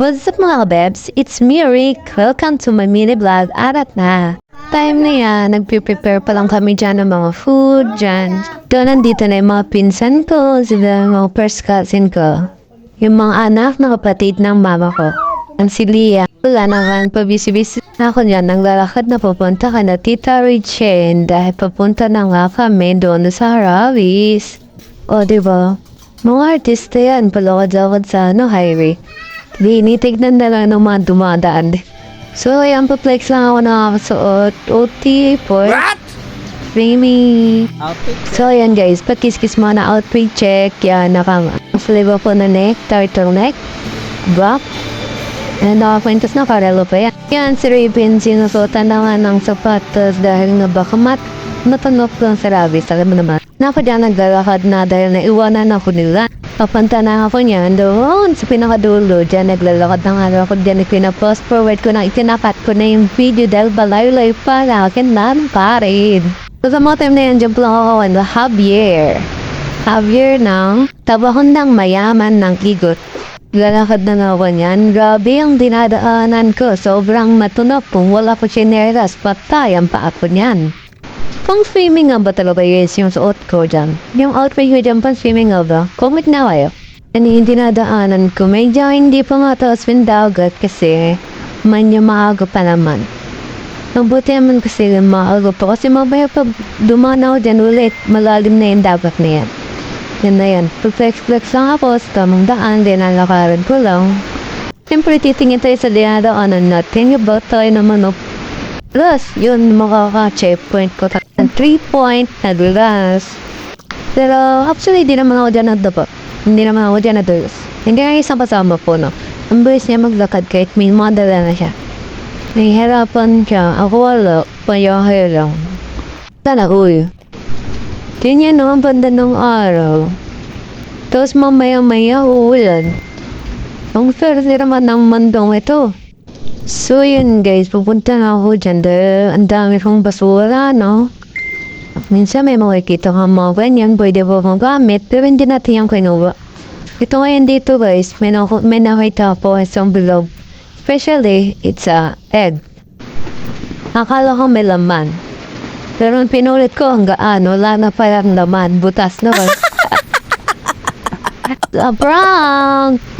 What's up mga kabebs? It's me, Rick. Welcome to my mini vlog. Arat na. Time na yan, nagpe-prepare pa lang kami dyan ng mga food dyan. Doon nandito na yung mga pinsan ko, sila mga first cousin ko. Yung mga anak na kapatid ng mama ko. Ang si Lia. Wala naman, pabisi-bisi na ako dyan. Naglalakad na pupunta ka na Tita Richen dahil papunta na nga kami doon sa Harabis. O, di ba? Mga artista yan, palakad-lakad sa ano, highway. Di, initignan na lang ng mga dumadaan. So, ayan, pa-flex lang ako nakakasuot. OT for What? Creamy. So, ayan guys, pakis-kis mo na outfit check. Yan, naka flavor po na neck, turtleneck, black, and nakakwintas na karelo pa yan. Yan, si Raven, sinusutan na nga ng sapatos dahil nga baka mat matanok lang sa rabis. Alam mo naman. Nako dyan naglalakad na dahil naiwanan ako nila. Papunta na ako niyan doon sa pinakadulo. Diyan naglalakad na nga ako dyan. Pinapost forward ko na itinakat ko na yung video dahil balay-lay para akin na pa rin. So sa mga time na yan, po lang ako and Javier. Javier ng tabahundang mayaman ng igot. Lalakad na naman yan. Grabe ang dinadaanan ko. Sobrang matunok kung wala ko chineras. Patay ang paa ko niyan. Pang swimming nga ba talaga guys yung suot ko dyan? Yung outfit ko dyan pang swimming nga ba? Comment na kayo. Ano yung dinadaanan ko? Medyo hindi pa mataas yung dagat kasi manya maaga pa naman. Mabuti naman kasi maaga pa kasi mamaya pag dumanaw dyan ulit, malalim na yung dagat na yan. Yan na yan. Pag-flex-flex lang ako sa tamang daan, din ang lakaran ko lang. Siyempre titingin tayo sa dinadaanan natin. Yung ba tayo naman of Plus, yun makaka-checkpoint ko. 3 point na dulas. Pero actually, di naman ako dyan nagdapa. Hindi naman ako dyan nadulas. Hindi nga isang kasama po, no. Ang bilis niya maglakad kahit may madala na siya. Nahihirapan siya. Ako wala. Payahe lang. Sana uy. Ganyan no, ang banda ng araw. Tapos mamaya-maya uulan. Ang swerte naman ng mandong ito. So yun guys, pupunta na ako dyan dahil ang dami kong basura, no? Minsan may makikita ka mga ganyan, pwede po kong gamit, pero hindi natin yung kinuha. Ito ngayon dito guys, may, naku- may nakita po isang bilog. Especially, it's a egg. Akala ko may laman. Pero nung pinulit ko hanggang ano, wala na parang laman, butas na ba? A prank!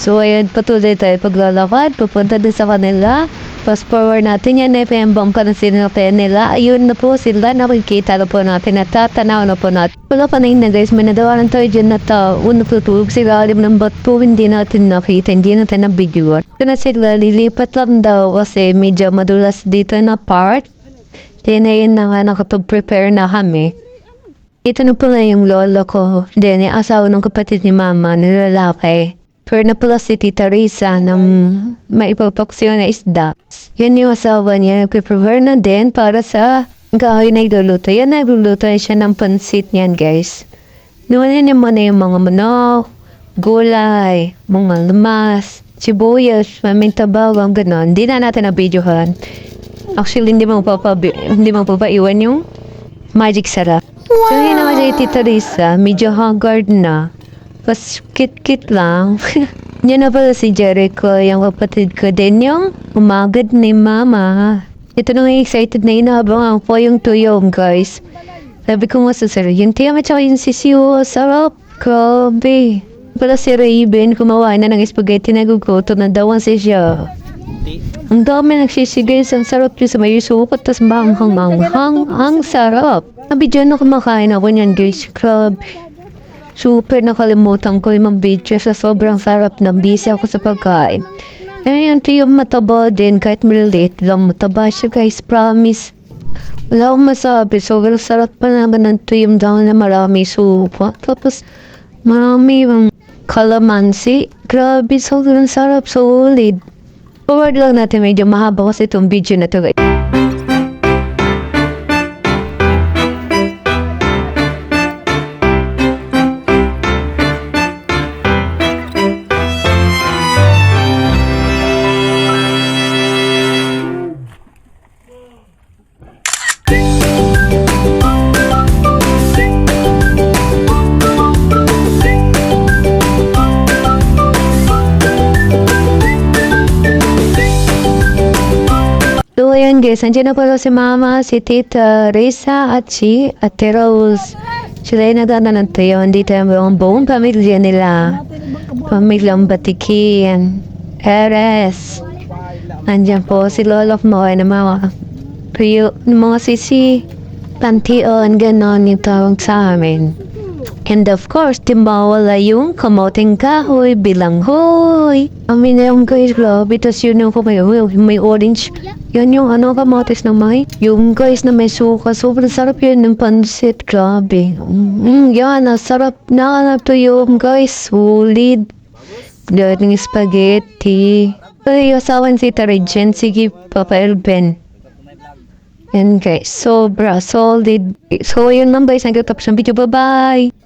So, ayun, patuloy tayo paglalakad, pupunta din sa kanila. Fast forward natin yan, FM bomb ka na sinakyan nila. Ayun na po sila, nakikita na po natin, natatanaw na po natin. Wala pa na yun na guys, may nadawanan tayo dyan na tao. Una tutulog sila, alim ng ba't po hindi natin nakita, hindi natin na video. Ito na sila, lilipat lang daw kasi medyo madulas dito na part. Then, ayun na nga, nakapag-prepare na kami. Ito na pala yung lolo ko. Then, yung asawa ng kapatid ni mama, nilalaki. Pero na pala si Tita Risa ng maipapaksyon na isda. Yan yung asawa niya. Nagpe-prepare na din para sa kahoy na iluluto. Yan, nagluluto na siya ng pansit niyan, guys. Na naman na yung mga manok, gulay, mga lamas, sibuyas, maminta bawang, gano'n. Hindi na natin na-videohan. Actually, hindi mo papabi, hindi mo papaiwan yung magic sarap. So, yun naman si Tita Risa, medyo haggard na. Tapos, kit-kit lang. Yan na pala si Jericho, yung kapatid ko din, yung umagad ni Mama. Ito na nga excited na inaabang po yung tuyom, guys. Sabi ko nga sa sir, yung tiyam at saka yung sisiyo, sarap. Grabe. Pala si Raven, kumawa na ng spaghetti na guguto na daw ang siya. Ang dami nagsisigay sa sarap yung sa may sukot, tas manghang manghang, ang sarap. Sabi dyan na kumakain ako niyan guys, club. Super nakalimutan ko yung video sa sobrang sarap na busy ako sa pagkain. Ayun, ito yung mataba din, kahit maliit lang mataba siya guys, promise. Wala akong masabi, sobrang sarap pa naman ng tuyom daw na marami supa. Tapos, marami yung kalamansi. Grabe, sobrang sarap, solid. Forward lang natin, medyo mahaba kasi itong video na to guys. Andyan na pala si Mama, si Tita Risa at si Ate Rose. Sila yung nagdadaan Hindi tayo ang buong pamilya nila. Pamilyang Batikin. Eres. Andyan po si Lolo Moy na mga Rio, mga sisi. Pantion, ganon yung tawag sa amin. And of course, di mawala yung kamoting kahoy, bilanghoy. Amin na yung guys, grabe. Tapos yun yung may, may orange. Yan yung ano kamotes na may. Yung guys na may suka. Sobrang sarap yun ng pansit. Grabe. Mm, yan, sarap na to yung guys. Solid. Dating spaghetti. Ay, asawan si Tarijen. Sige, Papa Elben. And guys, sobra solid. So, yun lang guys. Nagtatapos ng video. Bye-bye!